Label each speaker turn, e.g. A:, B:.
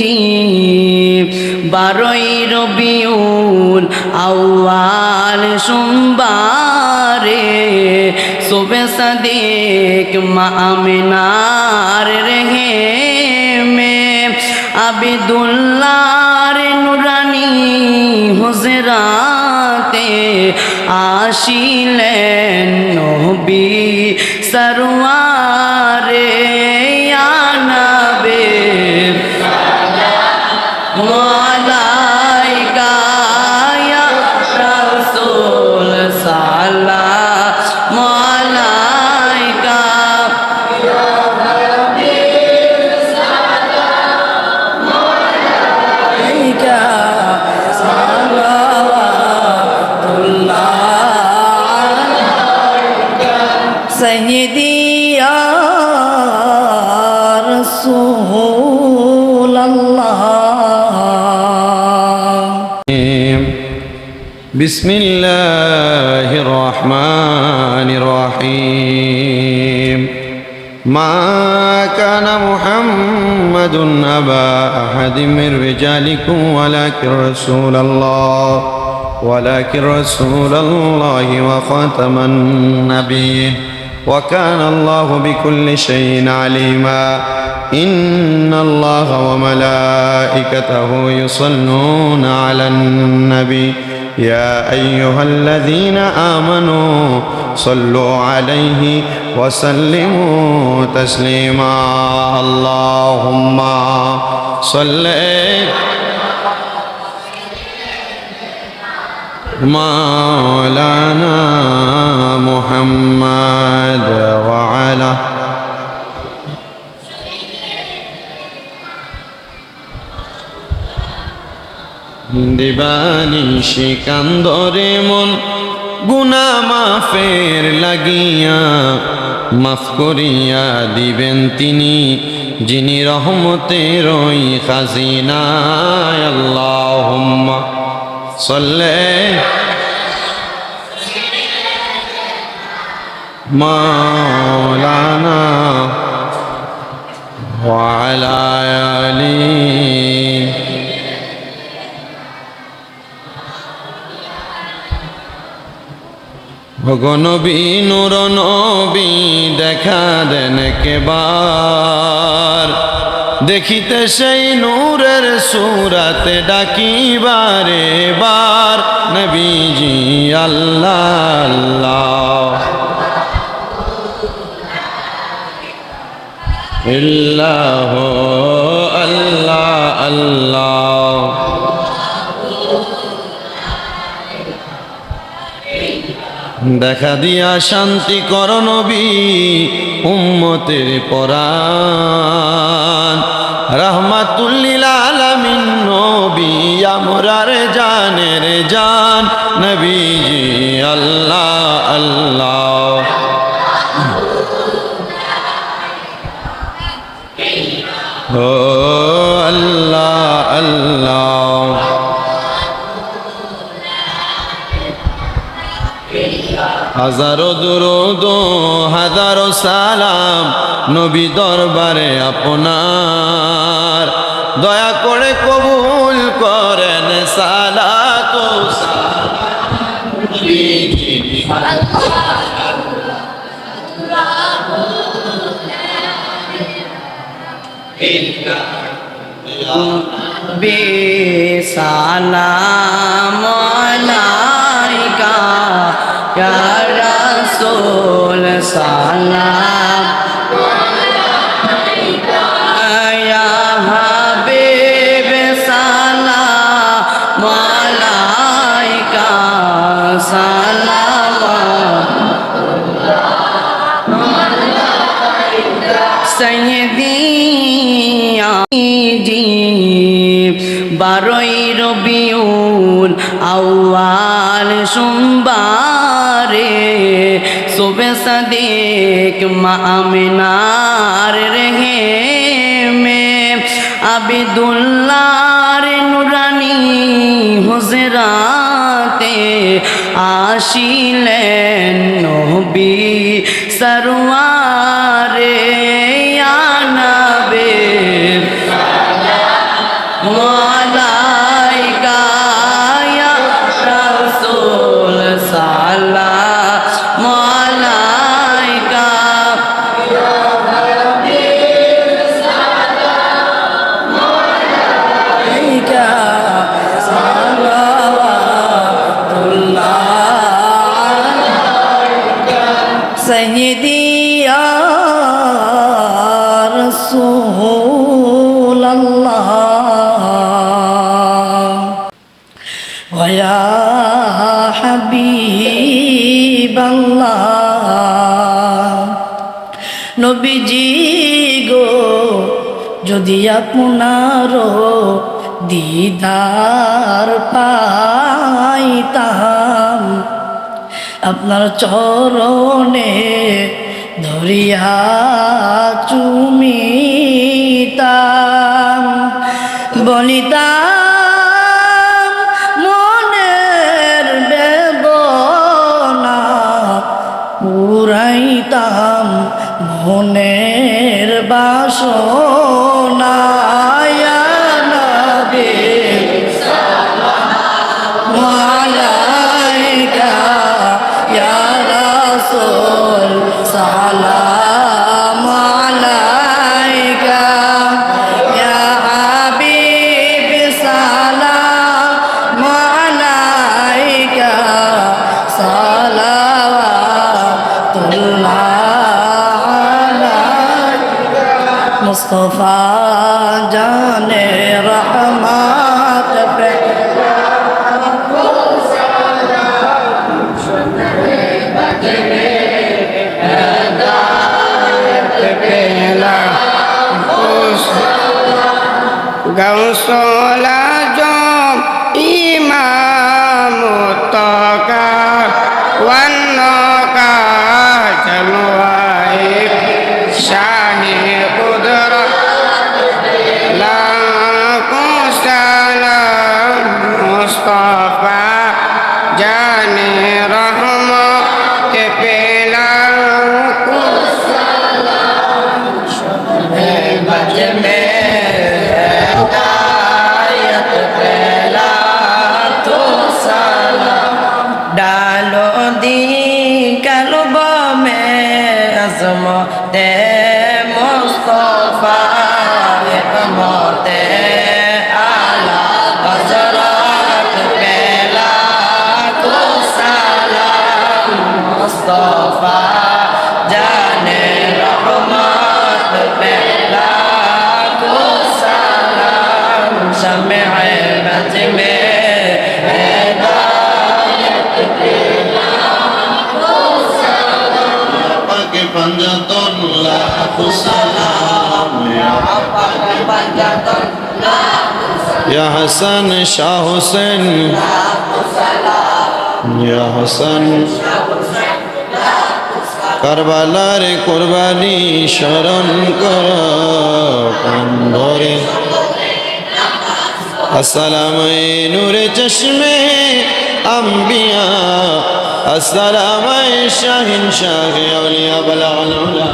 A: জি বারোই রবিউল আউয়াল সোমবারে সুবে সদিক মা আমিনার রেহে মে আবিদুল্লার নুরানি হুজরাতে আসিলেন নবী সরওয়ারে
B: بسم الله الرحمن الرحيم ما كان محمد أبا أحد من رجالكم ولكن رسول الله ولكن رسول الله وخاتم النبيين وكان الله بكل شيء عليما إن الله وملائكته يصلون على النبي يا أيها الذين آمنوا صلوا عليه وسلموا تسليما. اللهم صل مولانا محمد وعلى দিবানি শিকান্দরে মন গুনা মাফের লাগিয়া মাফ করিয়া দিবেন তিনি যিনি রহমতের ওই খাজিনায় আল্লাহুম্মা সল্লে মাওলানা وعلى ভগনবী নুর নবী দেখা দেন কেবার দেখিতে সেই নূরের সুরাতে ডাকিবারে বার নবীজি আল্লাহ আল্লাহ। ইল্লাহ দেখা দিয়া শান্তি কর নবী উম্মতের পরাণ। রহমাতুল্লিল আলামিন নবী আমরার জানের জান নবীজি হাজারো দুরুদ হাজারো সালাম নবী দরবারে আপনার। দয়া করে কবুল করেন সালাত
A: বেসালাম রাসূল বারোই রবিউল আউয়াল সোমবারে সদিক মা আমিনার রেহে মে আবিদুল্লার নুরানি হুজরাতে আসিলেন
C: رسول الله ويا حبيب الله নবীজি গো যদি আপনার দিদার পাইতাম আপনার চরণে ধরিয়া চুমিতাম বলিতা মনের বেদনা পুরাইতাম মনের বাসনা sola. আলো দি কালো বমে আজম দে মোস্তফা
A: মতে আলা হজরত পেলা কোসালা মোস্তফা। আপাকে পাঞ্জাতন লাখো সালাম।
B: আপাকে পাঞ্জাতন ইয়া হাসান শাহ হোসেন। ইয়া হাসান। কারবালার কোরবানি স্মরণ কর কান্দরে আসসালাম নূরে চশমে আম্বিয়া السلام شاهن شاهي أولياء بلغ العلا